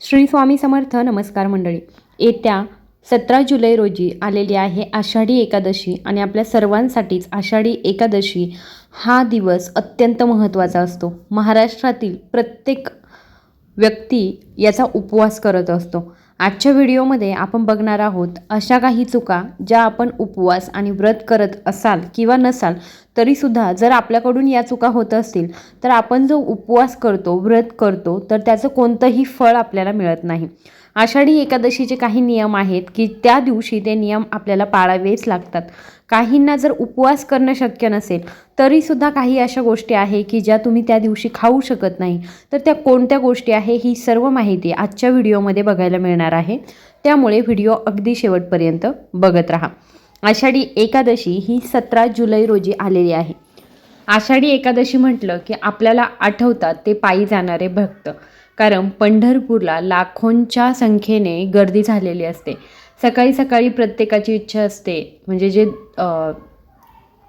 श्री स्वामी समर्थ नमस्कार मंडळी. येत्या सतरा जुलै रोजी आलेली आहे आषाढी एकादशी आणि आपल्या सर्वांसाठीच आषाढी एकादशी हा दिवस अत्यंत महत्त्वाचा असतो. महाराष्ट्रातील प्रत्येक व्यक्ती याचा उपवास करत असतो. आजच्या व्हिडिओमध्ये आपण बघणार आहोत अशा काही चुका ज्या आपण उपवास आणि व्रत करत असाल किंवा नसाल तरीसुद्धा जर आपल्याकडून या चुका होत असतील तर आपण जो उपवास करतो व्रत करतो तर त्याचं कोणतंही फळ आपल्याला मिळत नाही. आषाढी एकादशीचे काही नियम आहेत की त्या दिवशी ते नियम आपल्याला पाळावेच लागतात. काहींना जर उपवास करणं शक्य नसेल तरीसुद्धा काही अशा गोष्टी आहे की ज्या तुम्ही त्या दिवशी खाऊ शकत नाही. तर त्या कोणत्या गोष्टी आहे ही सर्व माहिती आजच्या व्हिडिओमध्ये बघायला मिळणार आहे. त्यामुळे व्हिडिओ अगदी शेवटपर्यंत बघत राहा. आषाढी एकादशी ही सतरा जुलै रोजी आलेली आहे. आषाढी एकादशी म्हटलं की आपल्याला आठवतात ते पायी जाणारे भक्त. कारण पंढरपूरला लाखोंच्या संख्येने गर्दी झालेली असते. सकाळी सकाळी प्रत्येकाची इच्छा असते. म्हणजे जे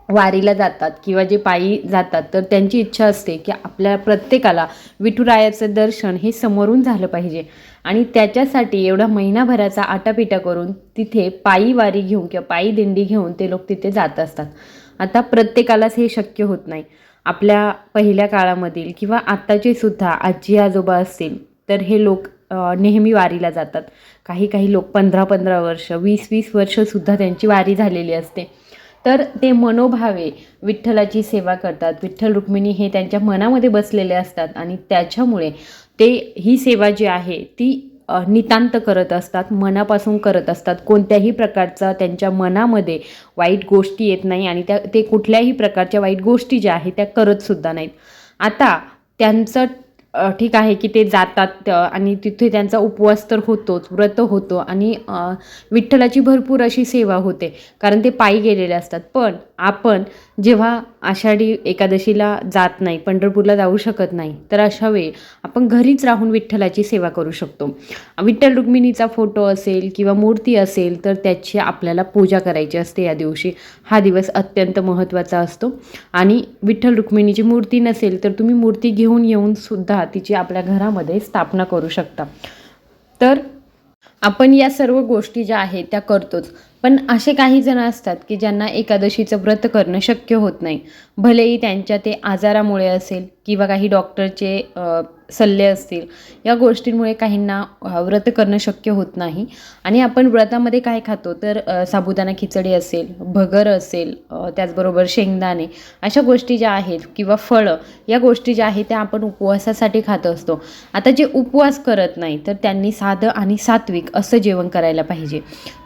वारीला जातात किंवा जे पायी जातात तर त्यांची इच्छा असते की आपल्या प्रत्येकाला विठुरायाचं दर्शन हे समोरून झालं पाहिजे. आणि त्याच्यासाठी एवढा महिनाभराचा आटापिटा करून तिथे पायी वारी घेऊन किंवा पायी दिंडी घेऊन ते लोक तिथे जात असतात. आता प्रत्येकालाच हे शक्य होत नाही. आपल्या पहिल्या काळामधील किंवा आत्ताचे सुद्धा आजी आजोबा असतील तर हे लोक नेहमी वारीला जातात. काही काही लोक पंधरा पंधरा वर्ष वीस वीस वर्षसुद्धा त्यांची वारी झालेली असते. तर ते मनोभावे विठ्ठलाची सेवा करतात. विठ्ठल रुक्मिणी हे त्यांच्या मनामध्ये बसलेले असतात आणि त्याच्यामुळे ते ही सेवा जी आहे ती नितांत करत असतात मनापासून करत असतात. कोणत्याही प्रकारचा त्यांच्या मनामध्ये वाईट गोष्टी येत नाही आणि त्या ते कुठल्याही प्रकारच्या वाईट गोष्टी ज्या आहेत त्या करतसुद्धा नाहीत. आता त्यांचं ठीक आहे की ते जातात आणि तिथे त्यांचा उपवास तर होतोच व्रत होतो आणि विठ्ठलाची भरपूर अशी सेवा होते कारण ते पायी गेलेले असतात. पण आपण जेव्हा आषाढी एकादशीला जात नाही पंढरपूरला जाऊ शकत नाही तर अशा वेळी आपण घरीच राहून विठ्ठलाची सेवा करू शकतो. विठ्ठल रुक्मिणीचा फोटो असेल किंवा मूर्ती असेल तर त्याची आपल्याला पूजा करायची असते या दिवशी. हा दिवस अत्यंत महत्त्वाचा असतो. आणि विठ्ठल रुक्मिणीची मूर्ती नसेल तर तुम्ही मूर्ती घेऊन येऊन सुद्धा तिची आपल्या घरामध्ये स्थापना करू शकता. तर आपण या सर्व गोष्टी ज्या आहेत त्या करतोच. पण असे काही जण असतात की ज्यांना एकादशीचं व्रत करणं शक्य होत नाही. भलेही त्यांच्या ते आजारामुळे असेल किंवा काही डॉक्टरचे सल्ले असतील या गोष्टींमुळे काहींना व्रत करणं शक्य होत नाही. आणि आपण व्रतामध्ये काय खातो? तर साबुदाणा खिचडी असेल भगर असेल त्याचबरोबर शेंगदाणे अशा गोष्टी ज्या आहेत किंवा फळं या गोष्टी ज्या आहेत त्या आपण उपवासासाठी खात असतो. आता जे उपवास करत नाही तर त्यांनी साधं आणि सात्विक असं जेवण करायला पाहिजे.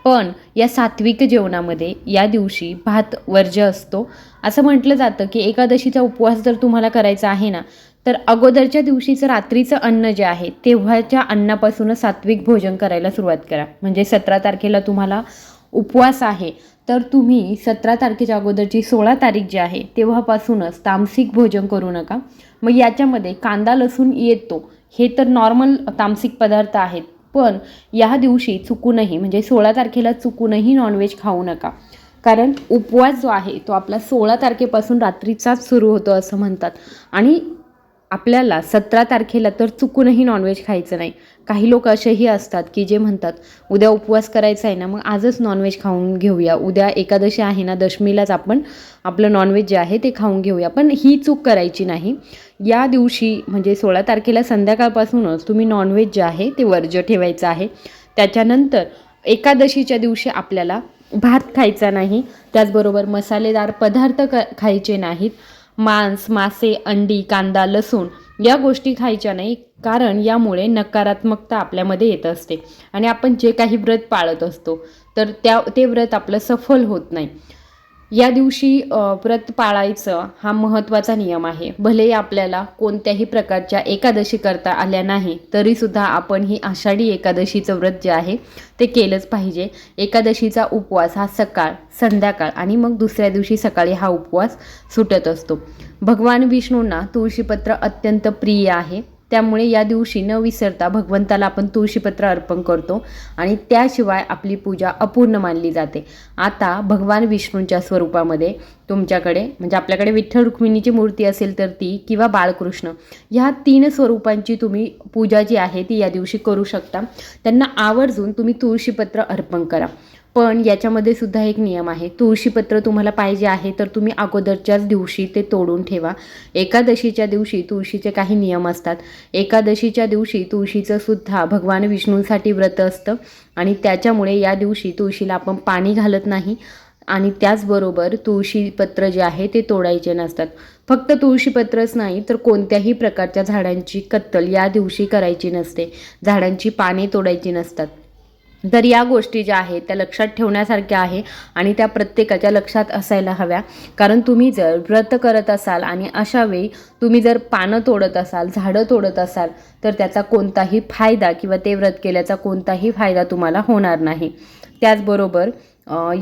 पण या सात्विक जेवणामध्ये या दिवशी भात वर्ज्य असतो. असं म्हटलं जातं की एकादशीचा उपवास जर तुम्हाला करायचा आहे ना तर अगोदरच्या दिवशीचं रात्रीचं अन्न जे आहे तेव्हाच्या अन्नापासूनच सात्विक भोजन करायला सुरुवात करा. म्हणजे सतरा तारखेला तुम्हाला उपवास आहे तर तुम्ही सतरा तारखेच्या अगोदरची सोळा तारीख जी आहे तेव्हापासूनच तामसिक भोजन करू नका. मग याच्यामध्ये कांदा लसूण येतो हे तर नॉर्मल तामसिक पदार्थ आहेत पण या दिवशी चुकूनही म्हणजे सोळा तारखेला चुकूनही नॉनव्हेज खाऊ नका. कारण उपवास जो आहे तो आपला सोळा तारखेपासून रात्रीचाच सुरू होतो असं म्हणतात. आणि आपल्याला सतरा तारखेला तर चुकूनही नॉनव्हेज खायचं नाही. काही लोक असेही असतात की जे म्हणतात उद्या उपवास करायचा आहे ना मग आजच नॉनव्हेज खाऊन घेऊया. उद्या एकादशी आहे ना दशमीलाच आपण आपलं नॉनव्हेज जे आहे ते खाऊन घेऊया. पण ही चूक करायची नाही. या दिवशी म्हणजे सोळा तारखेला संध्याकाळपासूनच तुम्ही नॉनव्हेज जे आहे ते वर्ज्य ठेवायचं आहे. त्याच्यानंतर एकादशीच्या दिवशी आपल्याला भात खायचा नाही त्याचबरोबर मसालेदार पदार्थ क खायचे नाहीत. मांस मासे अंडी कांदा लसूण या गोष्टी खायच्या नाही कारण यामुळे नकारात्मकता आपल्यामध्ये येत असते आणि आपण जे काही व्रत पाळत असतो तर त्या ते व्रत आपलं सफल होत नाही. या दिवशी व्रत पाळायचं हा महत्त्वाचा नियम आहे. भलेही आपल्याला कोणत्याही प्रकारच्या एकादशी करता आल्या नाही तरीसुद्धा आपण ही आषाढी एकादशीचं व्रत जे आहे ते केलंच पाहिजे. एकादशीचा उपवास हा सकाळ संध्याकाळ आणि मग दुसऱ्या दिवशी सकाळी हा उपवास सुटत असतो. भगवान विष्णूंना तुळशीपत्र अत्यंत प्रिय आहे. त्यामुळे या दिवशी न विसरता भगवंताला आपण तुळशीपत्र अर्पण करतो आणि त्याशिवाय आपली पूजा अपूर्ण मानली जाते. आता भगवान विष्णूंच्या स्वरूपामध्ये तुमच्याकडे म्हणजे आपल्याकडे विठ्ठल रुक्मिणीची मूर्ती असेल तर ती किंवा बाळकृष्ण ह्या तीन स्वरूपांची तुम्ही पूजा जी आहे ती या दिवशी करू शकता. त्यांना आवर्जून तुम्ही तुळशीपत्र अर्पण करा. पण याच्यामध्ये सुद्धा एक नियम आहे. तुळशीपत्र तुम्हाला पाहिजे आहे तर तुम्ही अगोदरच्याच दिवशी ते तोडून ठेवा. एकादशीच्या दिवशी तुळशीचे काही नियम असतात. एकादशीच्या दिवशी तुळशीचं सुद्धा भगवान विष्णूंसाठी व्रत असतं आणि त्याच्यामुळे या दिवशी तुळशीला आपण पाणी घालत नाही आणि त्याचबरोबर तुळशीपत्र जे आहे ते तोडायचे नसतात. फक्त तुळशीपत्रच नाही तर कोणत्याही प्रकारच्या झाडांची कत्तल या दिवशी करायची नसते. झाडांची पाने तोडायची नसतात. तर या गोष्टी ज्या आहेत त्या लक्षात ठेवण्यासारख्या आहे आणि त्या प्रत्येकाच्या लक्षात असायला हव्या. कारण तुम्ही जर व्रत करत असाल आणि अशा वेळी तुम्ही जर पानं तोडत असाल झाडं तोडत असाल तर त्याचा कोणताही फायदा किंवा ते व्रत केल्याचा कोणताही फायदा तुम्हाला होणार नाही. त्याचबरोबर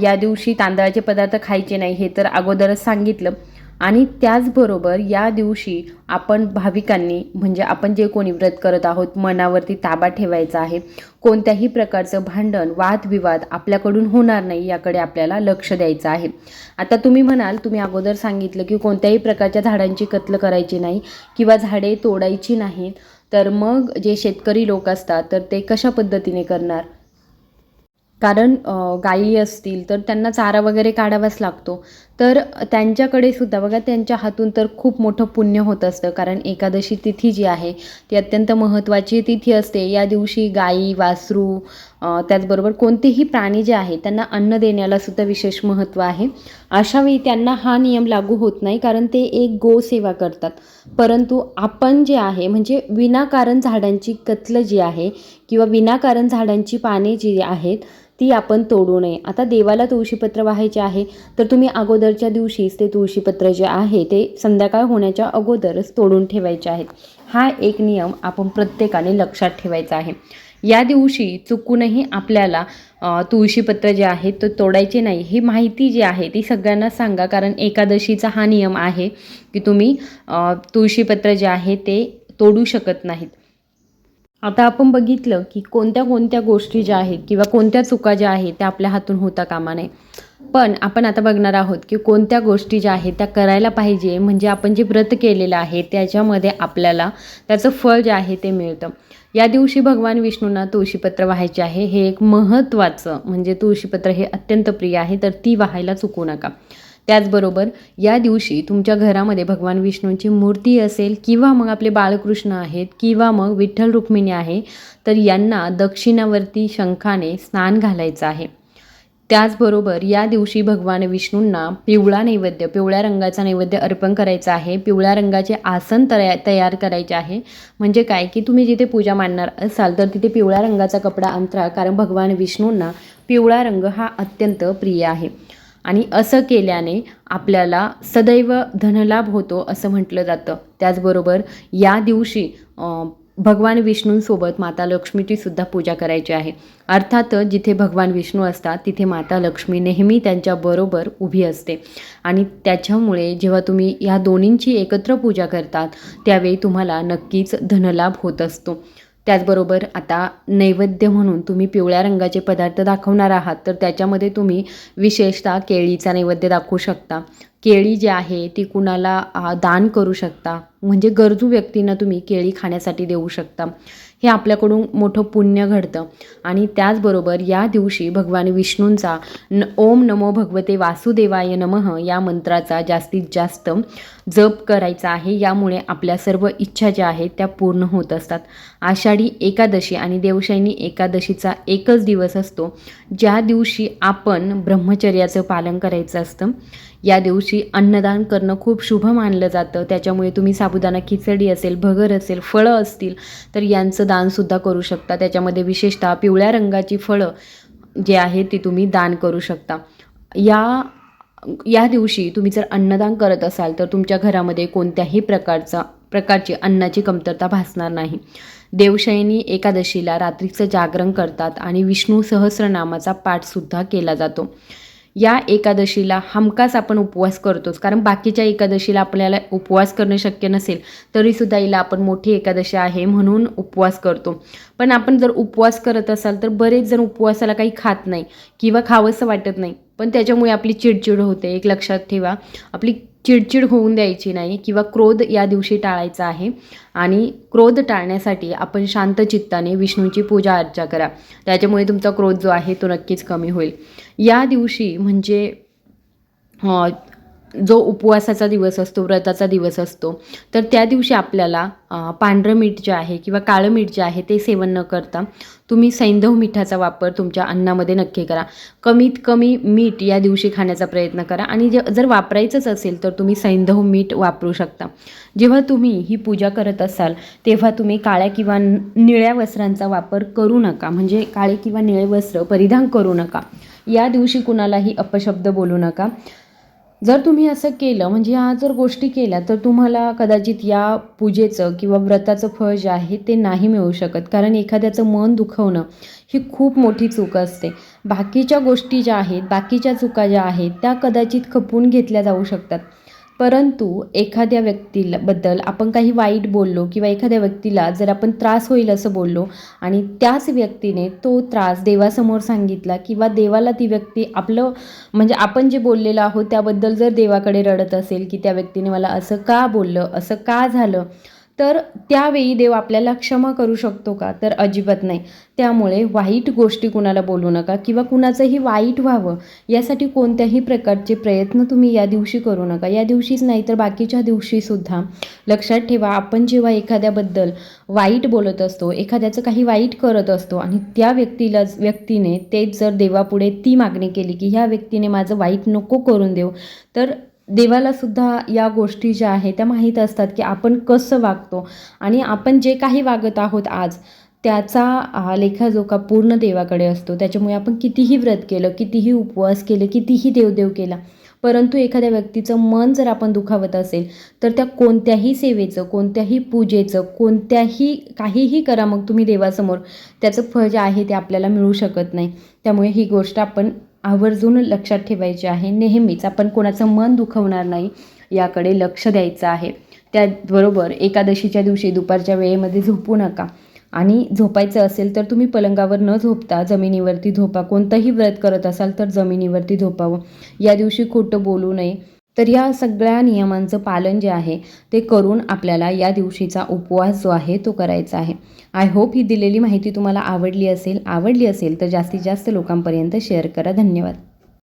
या दिवशी तांदळाचे पदार्थ खायचे नाही हे तर अगोदरच सांगितलं. आणि त्याचबरोबर या दिवशी आपण भाविकांनी म्हणजे आपण जे कोणी व्रत करत आहोत मनावरती ताबा ठेवायचा आहे. कोणत्याही प्रकारचं भांडण वादविवाद आपल्याकडून होणार नाही याकडे आपल्याला लक्ष द्यायचं आहे. आता तुम्ही म्हणाल तुम्ही अगोदर सांगितलं की कोणत्याही प्रकारच्या झाडांची कत्ल करायची नाही किंवा झाडे तोडायची नाहीत तर मग जे शेतकरी लोक असतात तर ते कशा पद्धतीने करणार? कारण गाई गायी असतील तर त्यांना चारा वगैरे काढावाच लागतो. तर त्यांच्याकडे सुद्धा बघा त्यांच्या हातून तर खूप मोठं पुण्य होत असतं. कारण एकादशी तिथी जी आहे ती अत्यंत महत्त्वाची तिथी असते. या दिवशी गायी वासरू त्याचबरोबर कोणतेही प्राणी जे आहे त्यांना अन्न देण्याला सुद्धा विशेष महत्त्व आहे. अशावेळी त्यांना हा नियम लागू होत नाही कारण ते एक गोसेवा करतात. परंतु आपण जे आहे म्हणजे विनाकारण झाडांची कत्ल जी आहे किंवा विनाकारण झाडांची पाने जी आहेत ती आपण तोडू नये. आता देवाला तुळशीपत्र वाहायचे आहे तर तुम्ही अगोदरच्या दिवशीच ते तुळशीपत्र जे आहे ते संध्याकाळ होण्याच्या अगोदरच तोडून ठेवायचे आहेत. हा एक नियम आपण प्रत्येकाने लक्षात ठेवायचा आहे. या दिवशी चुकूनही आपल्याला तुळशीपत्र जे आहे तो तोडायचे नाही. ही माहिती जी आहे ती सगळ्यांना सांगा कारण एकादशीचा हा नियम आहे की तुम्ही तुळशीपत्र जे आहे ते तोडू शकत नाहीत. आता आपण बघितलं की कोणत्या कोणत्या गोष्टी ज्या आहेत किंवा कोणत्या चुका ज्या आहेत त्या आपल्या हातून होता कामा नये. पण आपण आता बघणार आहोत की कोणत्या गोष्टी ज्या आहेत त्या करायला पाहिजे म्हणजे आपण जे व्रत केलेलं आहे त्याच्यामध्ये आपल्याला त्याचं फळ जे आहे ते मिळतं. या दिवशी भगवान विष्णूंना तुळशीपत्र व्हायचे आहे. हे एक महत्त्वाचं म्हणजे तुळशीपत्र हे अत्यंत प्रिय आहे तर ती व्हायला चुकू नका. त्याचबरोबर या दिवशी तुमच्या घरामध्ये भगवान विष्णूंची मूर्ती असेल किंवा मग आपले बाळकृष्ण आहेत किंवा मग विठ्ठल रुक्मिणी आहे तर यांना दक्षिणावरती शंखाने स्नान घालायचं आहे. त्याचबरोबर या दिवशी भगवान विष्णूंना पिवळा नैवेद्य पिवळ्या रंगाचा नैवेद्य अर्पण करायचा आहे. पिवळ्या रंगाचे आसन तया तयार करायचे आहे. म्हणजे काय? की तुम्ही जिथे पूजा मांडणार असाल तर तिथे पिवळ्या रंगाचा कपडा अंतरा कारण भगवान विष्णूंना पिवळा रंग हा अत्यंत प्रिय आहे. आणि असं केल्याने आपल्याला सदैव धनलाभ होतो असं म्हटलं जातं. त्याचबरोबर या दिवशी भगवान विष्णूंसोबत माता लक्ष्मीची सुद्धा पूजा करायची आहे. अर्थातच जिथे भगवान विष्णू असतात तिथे माता लक्ष्मी नेहमी त्यांच्याबरोबर उभी असते. आणि त्याच्यामुळे जेव्हा तुम्ही या दोन्हींची एकत्र पूजा करतात त्यावेळी तुम्हाला नक्कीच धनलाभ होत असतो. त्याचबरोबर आता नैवेद्य म्हणून तुम्ही पिवळ्या रंगाचे पदार्थ दाखवणार आहात तर त्याच्यामध्ये तुम्ही विशेषतः केळीचा नैवेद्य दाखवू शकता. केळी जी आहे ती कुणाला दान करू शकता. म्हणजे गरजू व्यक्तींना तुम्ही केळी खाण्यासाठी देऊ शकता. हे आपल्याकडून मोठं पुण्य घडतं. आणि त्याचबरोबर या दिवशी भगवान विष्णूंचा न ओम नमो भगवते वासुदेवाय नमः या मंत्राचा जास्तीत जास्त जप करायचा आहे यामुळे आपल्या सर्व इच्छा ज्या आहेत त्या पूर्ण होत असतात. आषाढी एकादशी आणि देवशैनी एकादशीचा एकच दिवस असतो. ज्या दिवशी आपण ब्रह्मचर्याचं पालन करायचं असतं या दिवशी अन्नदान करणं खूप शुभ मानलं जातं. त्याच्यामुळे तुम्ही साबुदाणा खिचडी असेल भगर असेल फळं असतील तर यांचं दानसुद्धा करू शकता. त्याच्यामध्ये विशेषतः पिवळ्या रंगाची फळं जे आहे ती तुम्ही दान करू शकता. या या दिवशी तुम्ही जर अन्नदान करत असाल तर तुमच्या घरामध्ये कोणत्याही प्रकारचा प्रकारची अन्नाची कमतरता भासणार नाही. देवशयनी एकादशीला रात्रीचं जागरण करतात आणि विष्णू सहस्रनामाचा पाठसुद्धा केला जातो. या एकादशीला हमखास आपण उपवास करतोच कारण बाकीच्या एकादशीला आपल्याला उपवास करणं शक्य नसेल तरीसुद्धा हिला आपण मोठी एकादशी आहे म्हणून उपवास करतो. पण आपण जर उपवास करत असाल तर बरेच जण उपवासाला काही खात नाही किंवा खावंसं वाटत नाही. पण त्याच्यामुळे आपली चिडचिड होते एक लक्षात ठेवा. आपली चिडचिड होऊन द्यायची नाही किंवा क्रोध या दिवशी टाळायचा आहे आणि क्रोध टाळण्यासाठी आपण शांत चित्ताने विष्णूची पूजा अर्चा करा. त्याच्यामुळे तुमचा क्रोध जो आहे तो नक्कीच कमी होईल. या दिवशी म्हणजे जो उपवासाचा दिवस असतो व्रताचा दिवस असतो तर त्या दिवशी आपल्याला पांढरं मीठ जे आहे किंवा काळं मीठ जे आहे ते सेवन न करता तुम्ही सैंधव मिठाचा वापर तुमच्या अन्नामध्ये नक्की करा. कमीत कमी मीठ या दिवशी खाण्याचा प्रयत्न करा आणि जे जर वापरायचंच असेल तर तुम्ही सैंधव मीठ वापरू शकता. जेव्हा तुम्ही ही पूजा करत असाल तेव्हा तुम्ही काळ्या किंवा निळ्या वस्त्रांचा वापर करू नका म्हणजे काळे किंवा निळे वस्त्र परिधान करू नका. या दिवशी कुणालाही अपशब्द बोलू नका. जर तुम्ही असं केलं म्हणजे ह्या जर गोष्टी केल्या तर तुम्हाला कदाचित या पूजेचं किंवा व्रताचं फळ जे आहे ते नाही मिळू शकत. कारण एखाद्याचं मन दुखवणं ही खूप मोठी चूक असते. बाकीच्या गोष्टी ज्या आहेत बाकीच्या चुका ज्या आहेत त्या कदाचित खपून घेतल्या जाऊ शकतात. परंतु एखाद्या व्यक्तीबद्दल आपण काही वाईट बोललो किंवा एखाद्या व्यक्तीला जर आपण त्रास होईल असं बोललो आणि त्याच व्यक्तीने तो त्रास देवासमोर सांगितला किंवा देवाला ती व्यक्ती आपलं म्हणजे आपण जे बोललेलं आहोत त्याबद्दल जर देवाकडे रडत असेल की त्या व्यक्तीने मला असं का बोललं असं का झालं तर त्यावेळी देव आपल्याला क्षमा करू शकतो का? तर अजिबात नाही. त्यामुळे वाईट गोष्टी कुणाला बोलू नका किंवा कुणाचंही वाईट व्हावं यासाठी कोणत्याही प्रकारचे प्रयत्न तुम्ही या दिवशी करू नका. या दिवशीच नाही तर बाकीच्या दिवशीसुद्धा लक्षात ठेवा आपण जेव्हा एखाद्याबद्दल वाईट बोलत असतो एखाद्याचं काही वाईट करत असतो आणि त्या व्यक्तीला व्यक्तीने तेच जर देवापुढे ती मागणी केली की ह्या व्यक्तीने माझं वाईट नको करून देऊ तर देवाला सुद्धा या गोष्टी ज्या आहेत त्या माहीत असतात की आपण कसं वागतो. आणि आपण जे काही वागत आहोत आज त्याचा लेखाजोखा पूर्ण देवाकडे असतो त्याच्यामुळे आपण कितीही व्रत केलं कितीही उपवास केले कितीही देवदेव केला परंतु एखाद्या व्यक्तीचं मन जर आपण दुखावत असेल तर त्या कोणत्याही सेवेचं कोणत्याही पूजेचं कोणत्याही काहीही करा मग तुम्ही देवासमोर त्याचं फळ जे आहे ते आपल्याला मिळू शकत नाही. त्यामुळे ही गोष्ट आपण आवर्जून लक्षात ठेवायचे आहे. नेहमीच आपण कोणाचं मन दुखवणार नाही याकडे लक्ष द्यायचं आहे. त्याचबरोबर एकादशीच्या दिवशी दुपारच्या वेळेमध्ये झोपू नका. आणि झोपायचं असेल तर तुम्ही पलंगावर न झोपता जमिनीवरती झोपा. कोणतंही व्रत करत असाल तर जमिनीवरती झोपावं. या दिवशी खोटं बोलू नये. तर या सगळ्या नियमांचं पालन जे आहे ते करून आपल्याला या दिवशीचा उपवास जो आहे तो करायचा आहे. आय होप ही दिलेली माहिती तुम्हाला आवडली असेल आवडली असेल तर जास्तीत जास्त लोकांपर्यंत शेअर करा. धन्यवाद.